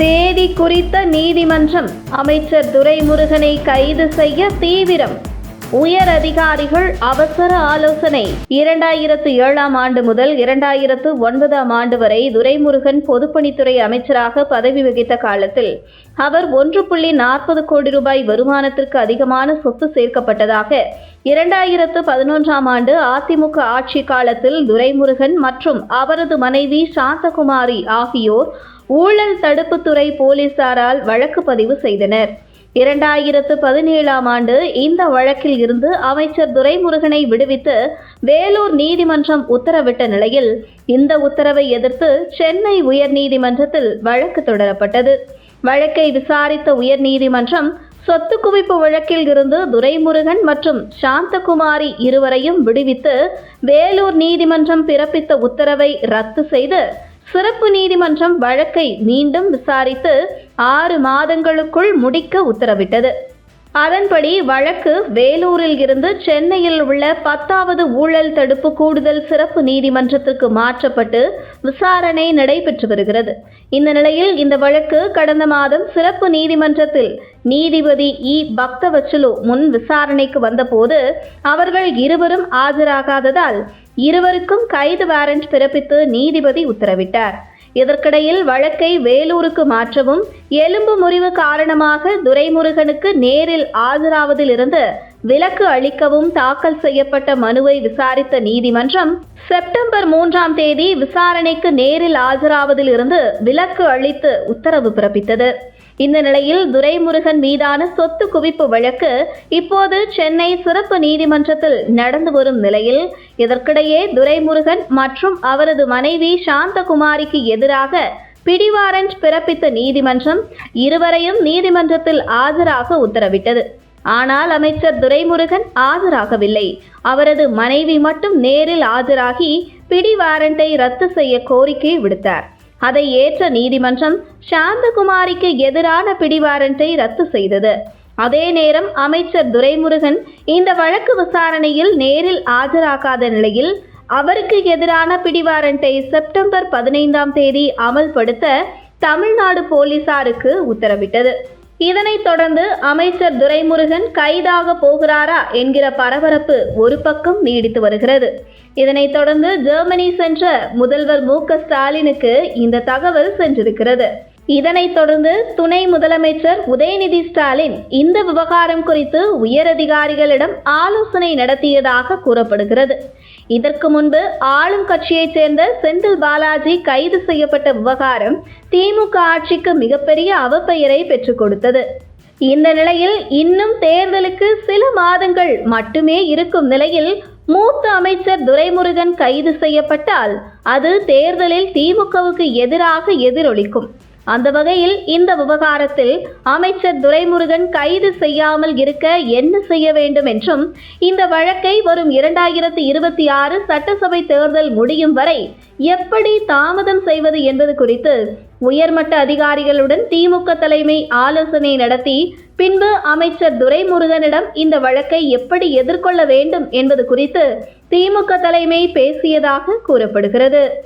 தேதி குறித்த நீதிமன்றம் அமைச்சர் துரைமுருகனை கைது செய்ய தீவிரம். உயர் அதிகாரிகள் அவசர ஆலோசனை. இரண்டாயிரத்து ஏழாம் ஆண்டு முதல் இரண்டாயிரத்து ஒன்பதாம் ஆண்டு வரை துரைமுருகன் பொதுப்பணித்துறை அமைச்சராக பதவி வகித்த காலத்தில் அவர் ஒன்று புள்ளி நாற்பது கோடி ரூபாய் வருமானத்திற்கு அதிகமான சொத்து சேர்க்கப்பட்டதாக இரண்டாயிரத்து பதினொன்றாம் ஆண்டு அதிமுக ஆட்சி காலத்தில் துரைமுருகன் மற்றும் அவரது மனைவி சாந்தகுமாரி ஆகியோர் ஊழல் தடுப்புத்துறை போலீசாரால் வழக்கு பதிவு செய்தனர். இரண்டாயிரத்து பதினேழாம் ஆண்டு இந்த வழக்கில் இருந்து அமைச்சர் துரைமுருகனை விடுவித்து வேலூர் நீதிமன்றம் உத்தரவிட்ட நிலையில் இந்த உத்தரவை எதிர்த்து சென்னை உயர்நீதிமன்றத்தில் வழக்கு தொடரப்பட்டது. வழக்கை விசாரித்த உயர்நீதிமன்றம் சொத்து குவிப்பு வழக்கில் இருந்து துரைமுருகன் மற்றும் சாந்தகுமாரி இருவரையும் விடுவித்து வேலூர் நீதிமன்றம் பிறப்பித்த உத்தரவை ரத்து செய்து சிறப்பு நீதிமன்றம் வழக்கை மீண்டும் விசாரித்து ஆறு மாதங்களுக்குள் முடிக்க உத்தரவிட்டது. அதன்படி வழக்கு வேலூரில் இருந்து சென்னையில் உள்ள பத்தாவது ஊழல் தடுப்பு கூடுதல் சிறப்பு நீதிமன்றத்திற்கு மாற்றப்பட்டு விசாரணை நடைபெற்று வருகிறது. இந்த நிலையில் இந்த வழக்கு கடந்த மாதம் சிறப்பு நீதிமன்றத்தில் நீதிபதி இ. பக்தவச்சலு முன் விசாரணைக்கு வந்தபோது அவர்கள் இருவரும் ஆஜராகாததால் இருவருக்கும் கைது வாரண்ட் பிறப்பித்து நீதிபதி உத்தரவிட்டார். இதற்கிடையில் வழக்கை வேலூருக்கு மாற்றவும் எலும்பு முறிவு காரணமாக துரைமுருகனுக்கு நேரில் ஆஜராவதிலிருந்து விலக்கு அளிக்கவும் தாக்கல் செய்யப்பட்ட மனுவை விசாரித்த நீதிமன்றம் செப்டம்பர் மூன்றாம் தேதி விசாரணைக்கு நேரில் ஆஜராவதில் இருந்து விலக்கு அளித்து உத்தரவு பிறப்பித்தது. இந்த நிலையில் துரைமுருகன் மீதான சொத்து குவிப்பு வழக்கு இப்போது சென்னை சிறப்பு நீதிமன்றத்தில் நடந்து வரும் நிலையில். இதற்கிடையே துரைமுருகன் மற்றும் அவரது மனைவி சாந்தகுமாரிக்கு எதிராக பிடிவாரண்ட் பிறப்பித்த நீதிமன்றம் இருவரையும் நீதிமன்றத்தில் ஆஜராக உத்தரவிட்டது. ஆனால் அமைச்சர் துரைமுருகன் ஆஜராகவில்லை. அவரது மனைவி மட்டும் நேரில் ஆஜராகி பிடி வாரண்டை ரத்து செய்ய கோரிக்கை விடுத்தார். அதை ஏற்ற நீதிமன்றம் சாந்தகுமாரிக்கு எதிரான பிடிவாரண்டை ரத்து செய்தது. அதே நேரம் அமைச்சர் துரைமுருகன் இந்த வழக்கு விசாரணையில் நேரில் ஆஜராகாத நிலையில் அவருக்கு எதிரான பிடிவாரண்டை செப்டம்பர் பதினைந்தாம் தேதி அமல்படுத்த தமிழ்நாடு போலீசாருக்கு உத்தரவிட்டது. இதனைத் தொடர்ந்து அமைச்சர் துரைமுருகன் கைதாக போகிறாரா என்கிற பரபரப்பு ஒரு பக்கம் நீடித்து வருகிறது. இதனைத் தொடர்ந்து ஜெர்மனி சென்ற முதல்வர் மு க ஸ்டாலினுக்கு இந்த தகவல் சென்றிருக்கிறது. இதனைத் தொடர்ந்து துணை முதலமைச்சர் உதயநிதி ஸ்டாலின் இந்த விவகாரம் குறித்து உயரதிகாரிகளிடம் ஆலோசனை நடத்தியதாக கூறப்படுகிறது. இதற்கு முன்பு ஆளும் கட்சியைச் சேர்ந்த செந்தில் பாலாஜி கைது செய்யப்பட்ட விவகாரம் திமுக ஆட்சிக்கு மிகப்பெரிய அவப்பெயரை பெற்றுக் கொடுத்தது. இந்த நிலையில் இன்னும் தேர்தலுக்கு சில மாதங்கள் மட்டுமே இருக்கும் நிலையில் மூத்த அமைச்சர் துரைமுருகன் கைது செய்யப்பட்டால் அது தேர்தலில் திமுகவுக்கு எதிராக எதிரொலிக்கும். அந்த வகையில் இந்த விவகாரத்தில் அமைச்சர் துரைமுருகன் கைது செய்யாமல் இருக்க என்ன செய்ய வேண்டும் என்றும் இந்த வழக்கை வரும் இரண்டாயிரத்தி இருபத்தி ஆறு சட்டசபை தேர்தல் முடியும் வரை எப்படி தாமதம் செய்வது என்பது குறித்து உயர்மட்ட அதிகாரிகளுடன் திமுக தலைமை ஆலோசனை நடத்தி பின்பு அமைச்சர் துரைமுருகனிடம் இந்த வழக்கை எப்படி எதிர்கொள்ள வேண்டும் என்பது குறித்து திமுக தலைமை பேசியதாக கூறப்படுகிறது.